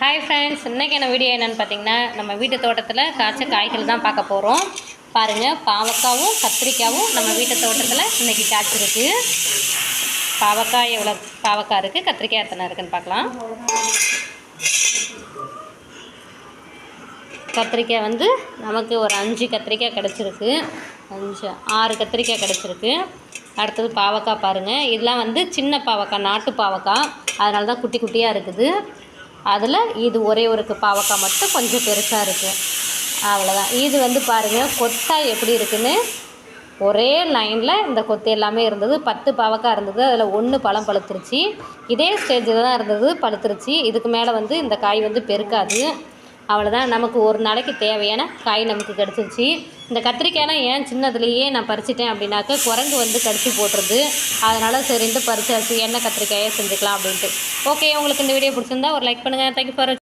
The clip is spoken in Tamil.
ஹாய் ஃப்ரெண்ட்ஸ் இன்றைக்கான வீடியோ என்னென்னு பார்த்தீங்கன்னா நம்ம வீட்டு தோட்டத்தில் காய்ச்ச காய்கள் தான் பார்க்க போகிறோம் பாருங்கள் பாவக்காவும் கத்திரிக்காவும் நம்ம வீட்டு தோட்டத்தில் இன்றைக்கி காய்ச்சிருக்கு. பாவக்காய் எவ்வளோ பாவக்காய் இருக்குது கத்திரிக்காய் எத்தனை இருக்குன்னு பார்க்கலாம். கத்திரிக்காய் வந்து நமக்கு ஒரு அஞ்சு கத்திரிக்காய் கிடச்சிருக்கு. அஞ்சு ஆறு கத்திரிக்காய் கிடச்சிருக்கு. அடுத்தது பாவக்காய் பாருங்கள் இதெல்லாம் வந்து சின்ன பாவக்காய் நாட்டு பாவக்காய். அதனால தான் குட்டி குட்டியாக இருக்குது. அதில் இது ஒரே ஒரு பாவக்காய் மட்டும் கொஞ்சம் பெருசாக இருக்குது அவ்வளோதான் இது வந்து பாருங்கள் கொத்தாய் எப்படி இருக்குன்னு ஒரே லைனில் இந்த கொத்து எல்லாமே இருந்தது. பத்து பாவக்காய் இருந்தது அதில் ஒன்று பழம் பழுத்துருச்சு. இதே ஸ்டேஜில் தான் இருந்தது பழுத்துருச்சு. இதுக்கு மேலே வந்து இந்த காய் வந்து பெருக்காது. அவ்வளோதான் நமக்கு ஒரு நாளைக்கு தேவையான காய் நமக்கு கிடச்சிருச்சு. இந்த கத்திரிக்காயெல்லாம் ஏன் சின்னதுலேயே நான் பறிச்சிட்டேன் அப்படின்னாக்க குரங்கு வந்து கடிச்சு போட்டுருது. அதனால் சரின்ட்டு பறிச்சாச்சு. எண்ணெய் கத்திரிக்காயை செஞ்சுக்கலாம் அப்படின்ட்டு. ஓகே உங்களுக்கு இந்த வீடியோ பிடிச்சிருந்தா ஒரு லைக் பண்ணுங்கள் தேங்க்யூ ஃபார்